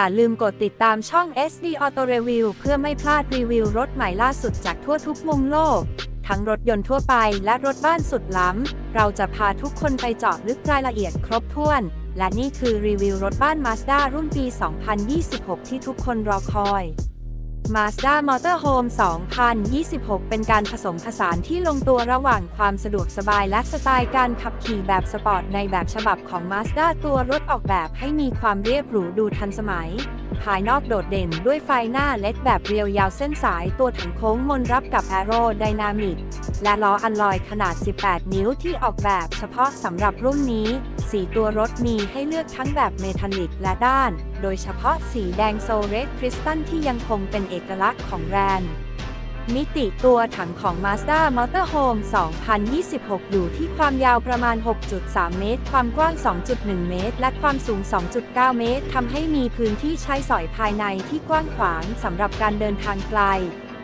อย่าลืมกดติดตามช่อง SD Auto Review เพื่อไม่พลาดรีวิวรถใหม่ล่าสุดจากทั่วทุกมุมโลก ทั้งรถยนต์ทั่วไปและรถบ้านสุดล้ำ เราจะพาทุกคนไปเจาะลึกรายละเอียดครบถ้วน และนี่คือรีวิวรถบ้าน Mazda รุ่นปี 2026 ที่ทุกคนรอคอย Mazda Motorhome 2026 เป็นการผสมผสานที่ลงตัวระหว่างความสะดวกสบายและสไตล์การขับขี่แบบสปอร์ตในแบบฉบับของ Mazda ตัวรถออกแบบให้มีความเรียบหรูดูทันสมัย ภายนอกโดดเด่นด้วยไฟหน้าเล็ดแบบเรียวยาวเส้นสายตัวถังโค้งมนรับกับแอโรไดนามิก และล้ออัลลอยขนาด 18 นิ้วที่ออกแบบเฉพาะสำหรับรุ่นนี้ สีตัวรถมีให้เลือกทั้งแบบเมทัลลิกและด้าน โดยเฉพาะสีแดงโซเรสคริสตัลที่ยังคงเป็นเอกลักษณ์ของแบรนด์มิติตัวถังของ Mazda Motorhome 2026 อยู่ที่ความยาวประมาณ 6.3 เมตร ความกว้าง 2.1 เมตร และความสูง 2.9 เมตร ทำให้มีพื้นที่ใช้สอยภายในที่กว้างขวางสำหรับการเดินทางไกล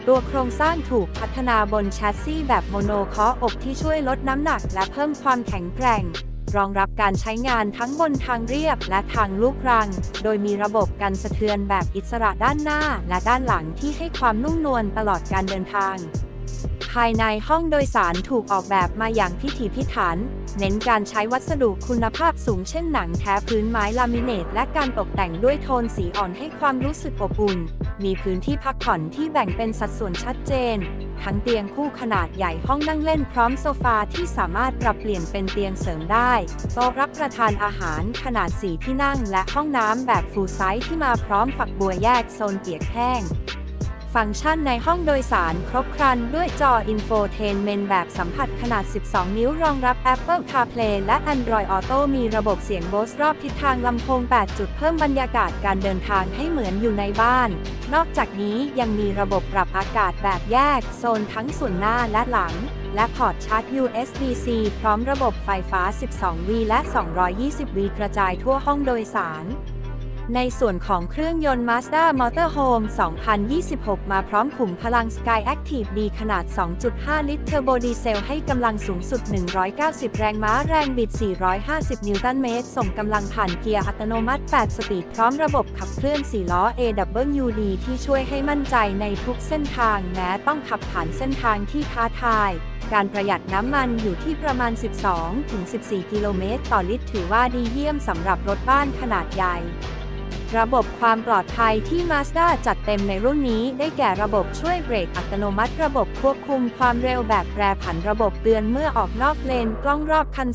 ตัวโครงสร้างถูกพัฒนาบนแชสซีแบบโมโนคาะอกที่ช่วยลดน้ำหนักและเพิ่มความแข็งแกร่ง รองรับการใช้งานทั้งบนทางเรียบและทางลูกรัง โดยมีระบบกันสะเทือนแบบอิสระด้านหน้าและด้านหลังที่ให้ความนุ่มนวลตลอดการเดินทาง ภายในห้องโดยสารถูกออกแบบมาอย่างพิถีพิถัน เน้นการใช้วัสดุคุณภาพสูงเช่นหนังแท้พื้นไม้ลามิเนตและการตกแต่งด้วยโทนสีอ่อนให้ความรู้สึกอบอุ่น มีพื้นที่พักผ่อนที่แบ่งเป็นสัดส่วนชัดเจน ทั้งเตียงคู่ขนาดใหญ่ห้องนั่งเล่นพร้อมโซฟาที่สามารถปรับเปลี่ยนเป็นเตียงเสริมได้ โต๊ะรับประทานอาหารขนาดสีที่นั่ง และห้องน้ำแบบฟูลไซส์ที่มาพร้อมฝักบัวแยกโซนเปียกแห้ง ฟังก์ชันในห้องโดยสารครบครันด้วยจอ Infotainment แบบสัมผัสขนาด 12 นิ้วรองรับ Apple CarPlay และ Android Auto มีระบบเสียง Bose รอบทิศทางลำโพง 8 จุดเพิ่มบรรยากาศการเดินทางให้เหมือนอยู่ในบ้าน นอกจากนี้ยังมีระบบปรับอากาศแบบแยก โซนทั้งส่วนหน้าและหลังและพอร์ตชาร์จ USB-C พร้อมระบบไฟฟ้า 12 V และ 220 V กระจายทั่วห้องโดยสาร ในส่วนของเครื่องยนต์ Mazda Motorhome 2026 มาพร้อมขุมพลัง Sky Active D ขนาด 2.5 ลิตรเทอร์โบดีเซลให้กำลังสูงสุด 190 แรงม้าแรงบิด 450 นิวตันเมตร ส่งกำลังผ่านเกียร์อัตโนมัติ 8 สปีดพร้อมระบบขับเคลื่อน 4 ล้อ AWD ที่ช่วยให้มั่นใจในทุกเส้นทางแม้ต้องขับผ่านเส้นทางที่ท้าทายการประหยัดน้ำมันอยู่ที่ประมาณ 12-14 กิโลเมตรต่อลิตรถือว่าดีเยี่ยมสำหรับรถบ้านขนาดใหญ่ ระบบความปลอดภัยที่ Mazda จัดเต็มในรุ่นนี้ ได้แก่ระบบช่วยเบรกอัตโนมัติ ระบบควบคุมความเร็วแบบแปรผัน ระบบเตือนเมื่อออกนอกเลน กล้องรอบคัน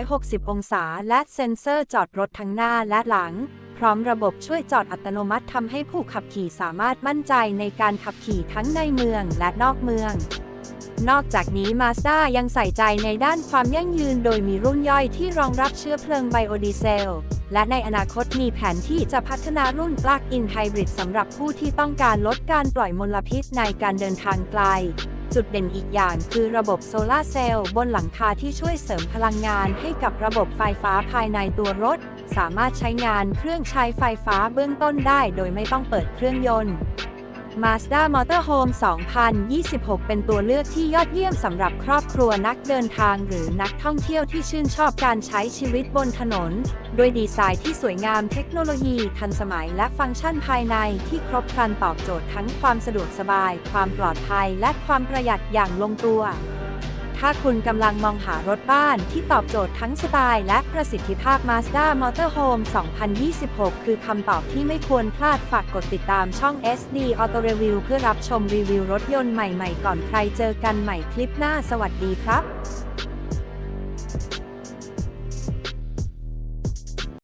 360 องศา และเซ็นเซอร์จอดรถทั้งหน้าและหลัง พร้อมระบบช่วยจอดอัตโนมัติทำให้ผู้ขับขี่สามารถมั่นใจในการขับขี่ทั้งในเมืองและนอกเมือง นอกจากนี้ Mazda ยังใส่ใจในด้านความยั่งยืนโดยมีรุ่นย่อยที่รองรับเชื้อเพลิงไบโอดีเซล และในอนาคตมีแผนที่จะพัฒนารุ่น Plug-in Hybrid สำหรับผู้ที่ต้องการลดการปล่อยมลพิษในการเดินทางไกล จุดเด่นอีกอย่างคือระบบโซลาร์เซลล์บนหลังคาที่ช่วยเสริมพลังงานให้กับระบบไฟฟ้าภายในตัวรถ สามารถใช้งานเครื่องใช้ไฟฟ้าเบื้องต้นได้ โดยไม่ต้องเปิดเครื่องยนต์ Mazda Motorhome 2026 เป็นตัวเลือกที่ยอดเยี่ยมสำหรับครอบครัวนักเดินทางหรือนักท่องเที่ยวที่ชื่นชอบการใช้ชีวิตบนถนน ด้วยดีไซน์ที่สวยงามเทคโนโลยีทันสมัยและฟังก์ชันภายในที่ครบครันตอบโจทย์ทั้งความสะดวกสบาย ความปลอดภัยและความประหยัดอย่างลงตัว ถ้าคุณกำลังมองหารถบ้านที่ตอบโจทย์ทั้งสไตล์และประสิทธิภาพ Mazda Motorhome 2026 คือคำตอบที่ไม่ควรพลาดฝากกดติดตามช่อง SD Auto Review เพื่อรับชมรีวิวรถยนต์ใหม่ๆ ก่อนใครเจอกันใหม่คลิปหน้าสวัสดีครับ